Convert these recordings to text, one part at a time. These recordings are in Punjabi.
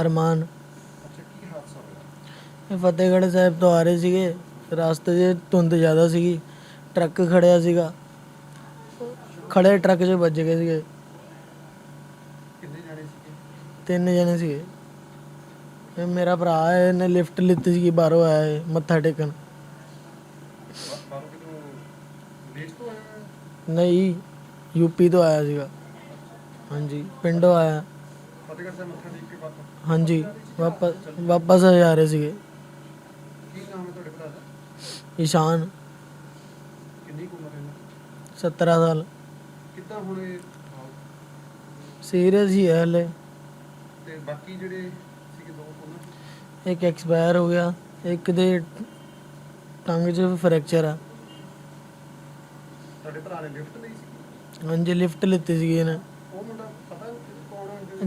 ਅਰਮਾਨ। ਇਹ ਫਤਿਹਗੜ੍ਹ ਸਾਹਿਬ ਤੋਂ ਆ ਰਹੇ ਸੀਗੇ। ਰਸਤੇ 'ਚ ਧੁੰਦ ਜ਼ਿਆਦਾ ਸੀਗੀ। ਟਰੱਕ ਖੜਿਆ ਸੀਗਾ। ਖੜੇ ਟਰੱਕ 'ਚ ਵੱਜ ਗਏ ਸੀਗੇ। ਤਿੰਨ ਜਣੇ ਸੀਗੇ। ਇਹ ਮੇਰਾ ਭਰਾ ਹੈ, ਇਹਨੇ ਲਿਫਟ ਲਿੱਤੀ ਸੀਗੀ, ਬਾਹਰੋਂ ਆਇਆ ਹੈ ਮੱਥਾ ਟੇਕਣ। ਨਹੀਂ ਯੂਪੀ ਤੋਂ ਆਇਆ ਸੀਗਾ। ਹਾਂਜੀ, ਪਿੰਡੋਂ ਆਇਆ। ਫਤਿਹਗੜ੍ਹ ਸਾਹਿਬ ਮੱਥਾ ਟੇਕ ਕੇ ਵਾਪਸ? ਹਾਂਜੀ ਵਾਪਸ ਵਾਪਸ ਆ ਰਹੇ ਸੀਗੇ। ਕੀ ਨਾਮ ਹੈ ਤੁਹਾਡੇ ਭਰਾ ਦਾ? ਈਸ਼ਾਨ। ਕਿੰਨੀ ਕੁ ਉਮਰ ਹੈ ਇਹਨਾਂ 17 ਸਾਲ। ਕਿੱਦਾਂ ਹੁਣ ਇਹ ਹਾਲ- ਸੀਰੀਅਸ ਹੀ ਹੈ ਹਲੇ। ਤੇ ਬਾਕੀ ਜਿਹੜੇ ਸੀਗੇ ਦੋ ਉਹਨਾਂ ਚ? ਇੱਕ ਐਕਸਪਾਇਰ ਹੋ ਗਿਆ ਇੱਕ ਦੇ ਟੰਗ 'ਚ ਫ੍ਰੈਕਚਰ ਆ। ਤੁਹਾਡੇ ਭਰਾ ਨੇ ਲਿਫਟ ਲਈ ਸੀ? ਹਾਂਜੀ ਲਿਫਟ ਲਿੱਤੀ ਸੀਗੀ ਇਹਨੇ। ਉਹ ਮੁੰਡਾ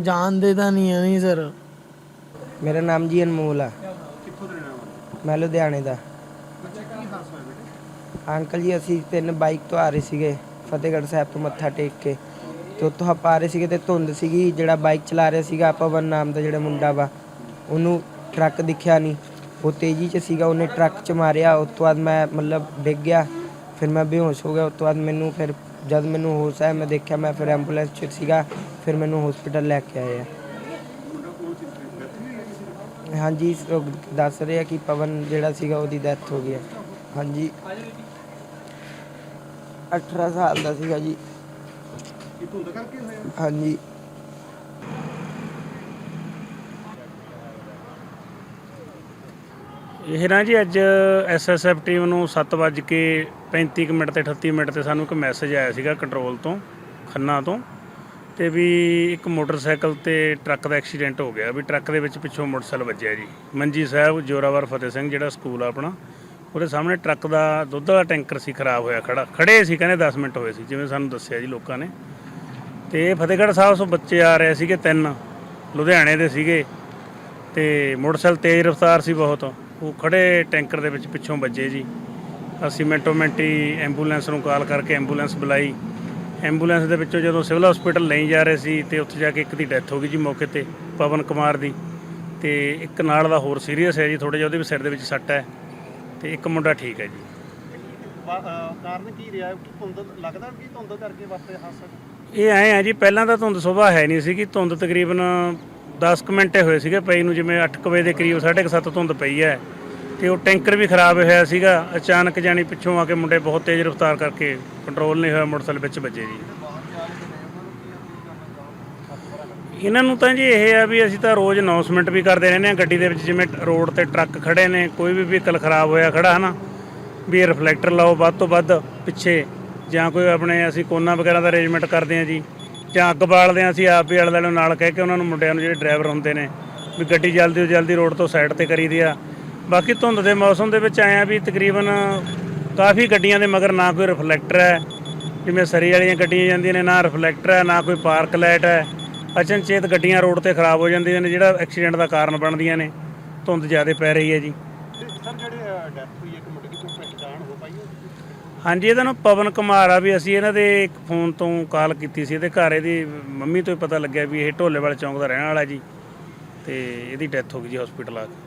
ਜਾਣਦੇ ਤਾਂ ਨਹੀਂ ਹੈ ਨਹੀਂ ਸਰ। ਮੇਰਾ ਨਾਮ ਜੀ ਅਨਮੋਲ ਆ। ਕਿੱਥੋਂ ਰਹਿਣ ਮੈਂ ਲੁਧਿਆਣੇ ਦਾ। ਅੰਕਲ ਜੀ ਅਸੀਂ ਤਿੰਨ ਬਾਈਕ ਤੋਂ ਆ ਰਹੇ ਸੀਗੇ ਫਤਿਹਗੜ੍ਹ ਸਾਹਿਬ ਤੋਂ ਮੱਥਾ ਟੇਕ ਕੇ। ਤੇ ਉੱਥੋਂ ਆਪਾਂ ਆ ਰਹੇ ਸੀਗੇ ਤੇ ਧੁੰਦ ਸੀਗੀ ਜਿਹੜਾ ਬਾਈਕ ਚਲਾ ਰਿਹਾ ਸੀਗਾ ਪਵਨ ਨਾਮ ਦਾ ਜਿਹੜਾ ਮੁੰਡਾ ਵਾ ਉਹਨੂੰ ਟਰੱਕ ਦਿਖਿਆ ਨਹੀਂ। ਉਹ ਤੇਜ਼ੀ 'ਚ ਸੀਗਾ ਉਹਨੇ ਟਰੱਕ 'ਚ ਮਾਰਿਆ ਉਸ ਤੋਂ ਬਾਅਦ ਮੈਂ ਮਤਲਬ ਡਿੱਗ ਗਿਆ ਫਿਰ ਮੈਂ ਬੇਹੋਸ਼ ਹੋ ਗਿਆ ਉਸ ਤੋਂ ਬਾਅਦ ਮੈਨੂੰ ਫਿਰ ਜਦ ਮੈਨੂੰ ਹੋਸ਼ ਆਇਆ ਮੈਂ ਦੇਖਿਆ, ਮੈਂ ਫਿਰ ਐਂਬੂਲੈਂਸ 'ਚ ਸੀਗਾ, ਫਿਰ ਮੈਨੂੰ ਹਸਪੀਟਲ ਲੈ ਕੇ ਆਏ ਆ। ਹਾਂਜੀ ਉਹ ਦੱਸ ਰਹੇ ਆ ਕਿ ਪਵਨ ਜਿਹੜਾ ਸੀਗਾ, ਉਹਦੀ ਡੈਥ ਹੋ ਗਈ ਹੈ ਹਾਂਜੀ। 18 ਸਾਲ ਦਾ ਸੀਗਾ ਜੀ। ਹਾਂਜੀ। ਇਹ ਨਾ ਜੀ ਅੱਜ ਐਸਐਸਐਫ ਟੀਮ ਨੂੰ 7:35 ਮਿੰਟ ਤੇ 38 ਮਿੰਟ ਤੇ ਸਾਨੂੰ ਇੱਕ ਮੈਸੇਜ ਆਇਆ ਸੀਗਾ ਕੰਟਰੋਲ ਤੋਂ, ਖੰਨਾ ਤੋਂ, ਤੇ ਵੀ ਇੱਕ ਮੋਟਰਸਾਈਕਲ ਤੇ ਟਰੱਕ ਦਾ ਐਕਸੀਡੈਂਟ ਹੋ ਗਿਆ, ਵੀ ਟਰੱਕ ਦੇ ਵਿੱਚ ਪਿੱਛੋਂ ਮੋਟਰਸਾਈਕਲ ਵੱਜਿਆ ਜੀ। ਮੰਜੀ ਸਾਹਿਬ ਜੋਰਾਵਰ ਫਤਿਹ ਸਿੰਘ, ਜਿਹੜਾ ਸਕੂਲ ਆ ਆਪਣਾ, ਉਹਦੇ ਸਾਹਮਣੇ ਟਰੱਕ ਦਾ ਦੁੱਧ ਵਾਲਾ ਟੈਂਕਰ ਸੀ ਖਰਾਬ ਹੋਇਆ, ਖੜਾ, ਖੜੇ ਸੀ, ਕਹਿੰਦੇ 10 ਮਿੰਟ ਹੋਏ ਸੀ, ਜਿਵੇਂ ਸਾਨੂੰ ਦੱਸਿਆ ਜੀ ਲੋਕਾਂ ਨੇ। ਤੇ ਫਤਿਹਗੜ੍ਹ ਸਾਹਿਬ ਤੋਂ ਬੱਚੇ ਆ ਰਹੇ ਸੀਗੇ ਤਿੰਨ, ਲੁਧਿਆਣੇ ਦੇ ਸੀਗੇ, ਤੇ ਮੋਟਰਸਾਈਕਲ ਤੇਜ਼ ਰਫ਼ਤਾਰ ਸੀ ਬਹੁਤ। ਉਹ ਖੜੇ ਟੈਂਕਰ ਦੇ ਵਿੱਚ ਪਿੱਛੋਂ ਵੱਜੇ ਜੀ। ਅਸੀਂ ਮਿੰਟੋ ਮਿੰਟੀ ਐਂਬੂਲੈਂਸ ਨੂੰ ਕਾਲ ਕਰਕੇ ਐਂਬੂਲੈਂਸ ਬੁਲਾਈ। ਐਂਬੂਲੈਂਸ ਦੇ ਵਿੱਚੋਂ ਜਦੋਂ ਸਿਵਲ ਹਸਪੀਟਲ ਲਈ ਜਾ ਰਹੇ ਸੀ ਤੇ ਉੱਥੇ ਜਾ ਕੇ ਇੱਕ ਦੀ ਡੈਥ ਹੋ ਗਈ ਜੀ ਮੌਕੇ ਤੇ ਪਵਨ ਕੁਮਾਰ ਦੀ। ਤੇ ਇੱਕ ਨਾਲ ਦਾ ਹੋਰ ਸੀਰੀਅਸ ਹੈ ਜੀ ਥੋੜਾ ਜਿਹਾ ਉਹਦੇ ਵੀ ਸਿਰ ਦੇ ਵਿੱਚ ਸੱਟ ਹੈ। ਤੇ ਇੱਕ ਮੁੰਡਾ ਠੀਕ ਹੈ ਜੀ। ਕਾਰਨ ਕੀ ਰਿਹਾ? ਕਿ ਧੁੰਦ ਲੱਗਦਾ ਕਿ ਧੁੰਦ ਕਰਕੇ ਵਾਪਰੇ ਹਾਦਸਾ? ਇਹ ਐਂ ਆ ਜੀ ਪਹਿਲਾਂ ਤਾਂ ਧੁੰਦ ਸੁਬਾਹ ਹੈ ਨਹੀਂ ਸੀਗੀ ਧੁੰਦ ਤਕਰੀਬਨ 10 ਕੁ ਮਿੰਟੇ ਹੋਏ ਸੀਗੇ ਪਈ ਨੂੰ, ਜਿਵੇਂ 8 ਕੁ ਵਜੇ ਦੇ ਕਰੀਬ 7:30 ਧੁੰਦ ਪਈ ਹੈ। ਤੇ ਉਹ ਟੈਂਕਰ ਵੀ ਖਰਾਬ ਹੋਇਆ ਸੀਗਾ। ਅਚਾਨਕ ਜਾਨੀ ਪਿੱਛੋਂ ਆ ਕੇ ਮੁੰਡੇ ਬਹੁਤ ਤੇਜ਼ ਰਫ਼ਤਾਰ ਕਰਕੇ ਕੰਟਰੋਲ ਨਹੀਂ ਹੋਇਆ, ਮੋਟਰਸਾਈਕਲ ਵਿੱਚ ਵੱਜੇ ਜੀ। ਇਹਨਾਂ ਨੂੰ ਤਾਂ ਜੀ ਇਹ ਆ ਵੀ ਅਸੀਂ ਤਾਂ ਰੋਜ਼ ਅਨਾਉਂਸਮੈਂਟ ਵੀ ਕਰਦੇ ਰਹਿੰਦੇ ਆ ਗੱਡੀ ਦੇ ਵਿੱਚ, ਜਿਵੇਂ ਰੋਡ ਤੇ ਟਰੱਕ ਖੜੇ ਨੇ, ਕੋਈ ਵੀ ਵਹੀਕਲ ਖਰਾਬ ਹੋਇਆ ਖੜਾ, ਹਨਾ? ਵੀ ਰਿਫਲੈਕਟਰ ਲਾਓ ਵੱਧ ਤੋਂ ਵੱਧ ਪਿੱਛੇ, ਜਾਂ ਕੋਈ ਆਪਣੇ ਅਸੀਂ ਕੋਨਾ ਵਗੈਰਾ ਦਾ ਅਰੇਂਜਮੈਂਟ ਕਰਦੇ ਆ ਜੀ। ਜਾਂ ਅੱਗ ਬਾਲਦੇ ਆ ਅਸੀਂ ਆਪ ਹੀ ਆਲੇ ਦੁਆਲੇ ਨਾਲ ਕਹਿ ਕੇ ਉਹਨਾਂ ਨੂੰ ਮੁੰਡਿਆਂ ਨੂੰ ਜਿਹੜੇ ਡਰਾਈਵਰ ਹੁੰਦੇ ਨੇ ਵੀ ਗੱਡੀ ਜਲਦੀ ਤੋਂ ਜਲਦੀ ਰੋਡ ਤੋਂ ਸਾਈਡ ਤੇ ਕਰੀ ਕਰੀਦੀ ਆ। ਬਾਕੀ ਧੁੰਦ ਦੇ ਮੌਸਮ ਦੇ ਵਿੱਚ ਆਇਆ ਵੀ ਤਕਰੀਬਨ ਕਾਫੀ ਗੱਡੀਆਂ ਦੇ ਮਗਰ ਨਾ ਕੋਈ ਰਿਫਲੈਕਟਰ ਹੈ, ਜਿਵੇਂ ਸਰੀ ਵਾਲੀਆਂ ਗੱਡੀਆਂ ਜਾਂਦੀਆਂ ਨੇ, ਨਾ ਰਿਫਲੈਕਟਰ ਹੈ, ਨਾ ਕੋਈ ਪਾਰਕ ਲਾਈਟ ਹੈ। ਅਚਨਚੇਤ ਗੱਡੀਆਂ ਰੋਡ ਤੇ ਖਰਾਬ ਹੋ ਜਾਂਦੀਆਂ ਨੇ, ਜਿਹੜਾ ਐਕਸੀਡੈਂਟ ਦਾ ਕਾਰਨ ਬਣਦੀਆਂ ਨੇ। ਧੁੰਦ ਜ਼ਿਆਦਾ ਪੈ ਰਹੀ ਹੈ ਜੀ। ਜਿਹੜੇ ਡੈਥ ਹੋਈ ਇੱਕ ਮੁੰਡੇ ਦੀ ਕੋਈ ਪਹਿਚਾਣ ਹੋ ਪਾਈ ਹਾਂਜੀ, ਇਹਦਾ ਨਾਮ ਪਵਨ ਕੁਮਾਰ ਆ ਵੀ ਅਸੀਂ ਇਹਨਾਂ ਦੇ ਇੱਕ ਫੋਨ ਤੋਂ ਕਾਲ ਕੀਤੀ ਸੀ, ਇਹਦੇ ਘਰ ਇਹਦੀ ਮੰਮੀ ਤੋਂ ਹੀ ਪਤਾ ਲੱਗਿਆ ਵੀ ਇਹ ਢੋਲੇਵਾਲ ਚੌਂਕ ਦਾ ਰਹਿਣ ਵਾਲਾ ਜੀ ਤੇ ਇਹਦੀ ਡੈਥ ਹੋ ਗਈ ਜੀ ਹਸਪੀਟਲ ਆ ਕੇ।